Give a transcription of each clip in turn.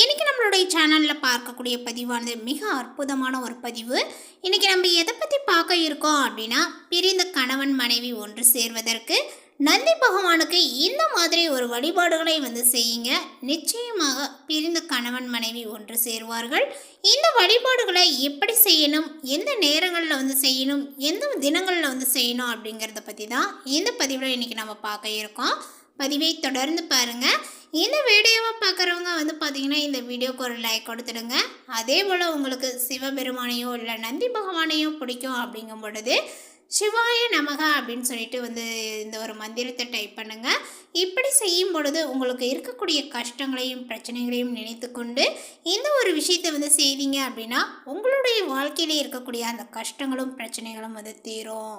இன்றைக்கி நம்மளுடைய சேனலில் பார்க்கக்கூடிய பதிவானது மிக அற்புதமான ஒரு பதிவு. இன்றைக்கி நம்ம எதை பற்றி பார்க்க இருக்கோம் அப்படின்னா பிரிந்த கணவன் மனைவி ஒன்று சேர்வதற்கு நந்தி பகவானுக்கு இந்த மாதிரி ஒரு வழிபாடுகளை வந்து செய்யுங்க. நிச்சயமாக பிரிந்த கணவன் மனைவி ஒன்று சேருவார்கள். இந்த வழிபாடுகளை எப்படி செய்யணும் எந்த நேரங்களில் வந்து செய்யணும் எந்த தினங்களில் வந்து செய்யணும் அப்படிங்கிறத பற்றி தான் இந்த பதிவில் இன்னைக்கு நம்ம பார்க்க இருக்கோம். பதிவை தொடர்ந்து பாருங்கள் இந்த வீடியோவை பார்க்குறவங்க வந்து பார்த்தீங்கன்னா இந்த வீடியோக்கு ஒரு லைக் கொடுத்துடுங்க. அதே போல் உங்களுக்கு சிவபெருமானையோ இல்லை நந்தி பகவானையோ பிடிக்கும் அப்படிங்கும் பொழுது சிவாய நமக அப்படின்னு சொல்லிட்டு வந்து இந்த ஒரு மந்திரத்தை டைப் பண்ணுங்கள் இப்படி செய்யும் பொழுது உங்களுக்கு இருக்கக்கூடிய கஷ்டங்களையும் பிரச்சனைகளையும் நினைத்து கொண்டு இந்த ஒரு விஷயத்தை வந்து செய்தீங்க அப்படின்னா உங்களுடைய வாழ்க்கையிலே இருக்கக்கூடிய அந்த கஷ்டங்களும் பிரச்சனைகளும் வந்து தீரும்.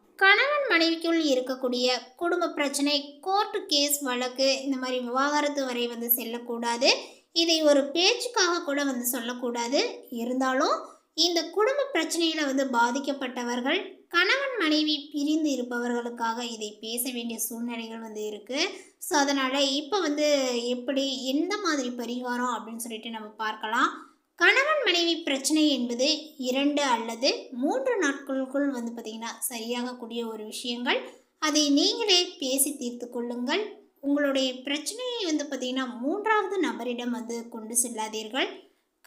கணவன் மனைவிக்குள் இருக்கக்கூடிய குடும்ப பிரச்சனை கோர்ட்டு கேஸ் வழக்கு இந்த மாதிரி விவாகரத்து வரை வந்து செல்லக்கூடாது. இதை ஒரு பேச்சுக்காக கூட வந்து சொல்லக்கூடாது. இருந்தாலும் இந்த குடும்ப பிரச்சனையில் வந்து பாதிக்கப்பட்டவர்கள் கணவன் மனைவி பிரிந்து இருப்பவர்களுக்காக இதை பேச வேண்டிய சூழ்நிலைகள் வந்து இருக்குது ஸோ அதனால் இப்போ வந்து எப்படி எந்த மாதிரி பரிகாரம் அப்படின்னு சொல்லிட்டு நம்ம பார்க்கலாம். கணவன் மனைவி பிரச்சனை என்பது இரண்டு அல்லது மூன்று நாட்களுக்குள் வந்து பார்த்திங்கன்னா சரியாகக்கூடிய ஒரு விஷயங்கள். அதை நீங்களே பேசி தீர்த்து கொள்ளுங்கள். உங்களுடைய பிரச்சனையை வந்து பார்த்திங்கன்னா மூன்றாவது நபரிடம் வந்து கொண்டு செல்லாதீர்கள்.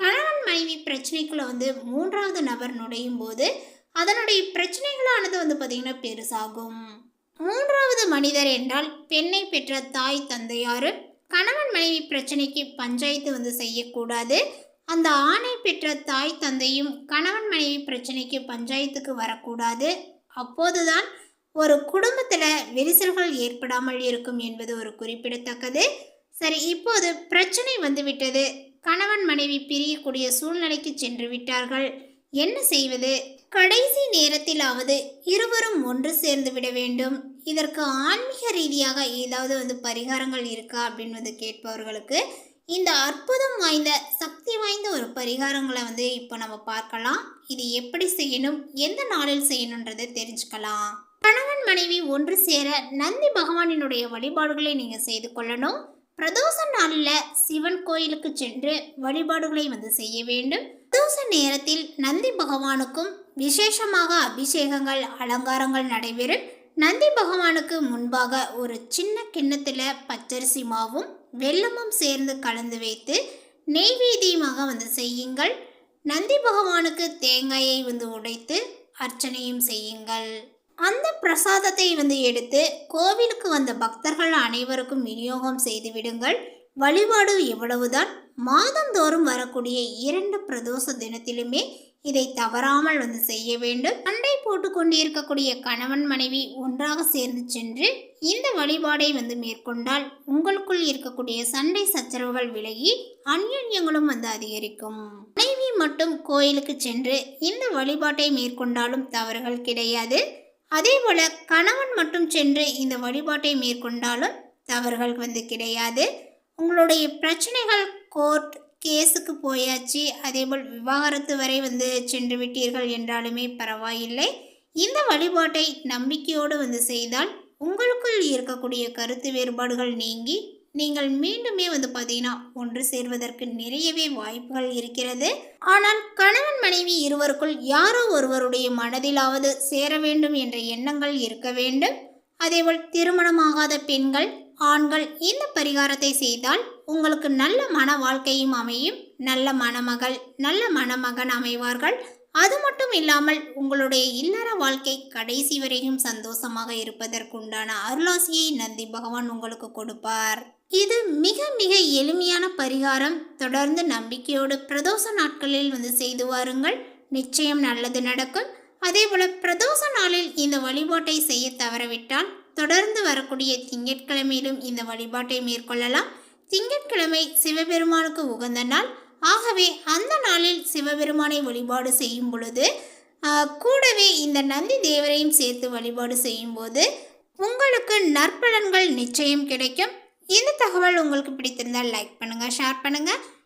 கணவன் மனைவி பிரச்சனைக்குள்ளே வந்து மூன்றாவது நபர் நுழையும் போது அதனுடைய பிரச்சனைகளானது வந்து பார்த்திங்கன்னா பெருசாகும். மூன்றாவது மனிதர் என்றால் பெண்ணை பெற்ற தாய் தந்தையாரு கணவன் மனைவி பிரச்சனைக்கு பஞ்சாயத்து வந்து செய்யக்கூடாது. அந்த ஆணை பெற்ற தாய் தந்தையும் கணவன் மனைவி பிரச்சனைக்கு பஞ்சாயத்துக்கு வரக்கூடாது. அப்போதுதான் ஒரு குடும்பத்தில் விரிசல்கள் ஏற்படாமல் இருக்கும் என்பது ஒரு குறிப்பிடத்தக்கது. சரி இப்போது பிரச்சனை வந்துவிட்டது. கணவன் மனைவி பிரியக்கூடிய சூழ்நிலைக்கு சென்று விட்டார்கள். என்ன செய்வது? கடைசி நேரத்திலாவது இருவரும் ஒன்று சேர்ந்து விட வேண்டும். இதற்கு ஆன்மீக ரீதியாக ஏதாவது வந்து பரிகாரங்கள் இருக்கா? அப்படின்னு வந்து கேட்பவர்களுக்கு இந்த அற்புதம் வாய்ந்த சக்தி வாய்ந்த ஒரு பரிகாரங்களை வந்து இப்போ நம்ம பார்க்கலாம். இது எப்படி செய்யணும்? எந்த நாளில் செய்யணுன்றதை தெரிஞ்சுக்கலாம். கணவன் மனைவி ஒன்று சேர நந்தி பகவானினுடைய வழிபாடுகளை நீங்கள் செய்து கொள்ளணும். பிரதோஷ நாளில் சிவன் கோயிலுக்கு சென்று வழிபாடுகளை வந்து செய்ய வேண்டும். பிரதோஷ நேரத்தில் நந்தி பகவானுக்கும் விசேஷமாக அபிஷேகங்கள் அலங்காரங்கள் நடைபெறும். நந்தி பகவானுக்கு முன்பாக ஒரு சின்ன கிண்ணத்தில் பச்சரிசி மாவும் வெல்லமும் சேர்ந்து கலந்து வைத்து நெய்வேதியமாக வந்து செய்யுங்கள். நந்தி பகவானுக்கு தேங்காயை வந்து உடைத்து அர்ச்சனையும் செய்யுங்கள். அந்த பிரசாதத்தை வந்து எடுத்து கோவிலுக்கு வந்த பக்தர்கள் அனைவருக்கும் விநியோகம் செய்து விடுங்கள். வழிபாடு இவ்வளவுதான் மாதந்தோறும் வரக்கூடிய இரண்டு பிரதோஷ தினத்திலுமே இதை தவறாமல் வந்து செய்ய வேண்டும். சண்டை போட்டு கொண்டிருக்கக்கூடிய கணவன் மனைவி ஒன்றாக சேர்ந்து சென்று இந்த வழிபாடை வந்து மேற்கொண்டால் உங்களுக்குள் இருக்கக்கூடிய சண்டை சச்சரவுகள் விலகி அந்யோன்யங்களும் வந்து அதிகரிக்கும். மனைவி மட்டும் கோயிலுக்கு சென்று இந்த வழிபாட்டை மேற்கொண்டாலும் தவறுகள் கிடையாது. அதே போல கணவன் மட்டும் சென்று இந்த வழிபாட்டை மேற்கொண்டாலும் தவறுகள் வந்து கிடையாது. உங்களுடைய பிரச்சனைகள் கோர்ட் கேஸுக்கு போயாச்சு அதேபோல் விவாகரத்து வரை வந்து சென்று விட்டீர்கள் என்றாலுமே பரவாயில்லை. இந்த வழிபாட்டை நம்பிக்கையோடு வந்து செய்தால் உங்களுக்குள் இருக்கக்கூடிய கருத்து வேறுபாடுகள் நீங்கி நீங்கள் மீண்டுமே வந்து பார்த்தீங்கன்னா ஒன்று சேர்வதற்கு நிறையவே வாய்ப்புகள் இருக்கிறது. ஆனால் கணவன் மனைவி இருவருக்குள் யாரோ ஒருவருடைய மனதிலாவது சேர வேண்டும் என்ற எண்ணங்கள் இருக்க வேண்டும். அதேபோல் திருமணமாகாத பெண்கள் ஆண்கள் இந்த பரிகாரத்தை செய்தால் உங்களுக்கு நல்ல மன வாழ்க்கையும் அமையும். நல்ல மணமகள் நல்ல மணமகன் அமைவார்கள். அது மட்டும் இல்லாமல் உங்களுடைய இல்லற வாழ்க்கை கடைசி வரையும் சந்தோஷமாக இருப்பதற்குண்டான அருளாசியை நந்தி பகவான் உங்களுக்கு கொடுப்பார். இது மிக மிக எளிமையான பரிகாரம். தொடர்ந்து நம்பிக்கையோடு பிரதோஷ நாட்களில் வந்து செய்து வாருங்கள். நிச்சயம் நல்லது நடக்கும். அதேபோல பிரதோஷ நாளில் இந்த வழிபாட்டை செய்ய தவறவிட்டால் தொடர்ந்து வரக்கூடிய திங்கட்கிழமையிலும் இந்த வழிபாட்டை மேற்கொள்ளலாம். திங்கட்கிழமை சிவபெருமானுக்கு உகந்த நாள். ஆகவே அந்த நாளில் சிவபெருமானை வழிபாடு செய்யும் பொழுது கூடவே இந்த நந்தி தேவரையும் சேர்த்து வழிபாடு செய்யும்போது உங்களுக்கு நற்பலன்கள் நிச்சயம் கிடைக்கும். இந்த தகவல் உங்களுக்கு பிடித்திருந்தால் லைக் பண்ணுங்கள் ஷேர் பண்ணுங்கள்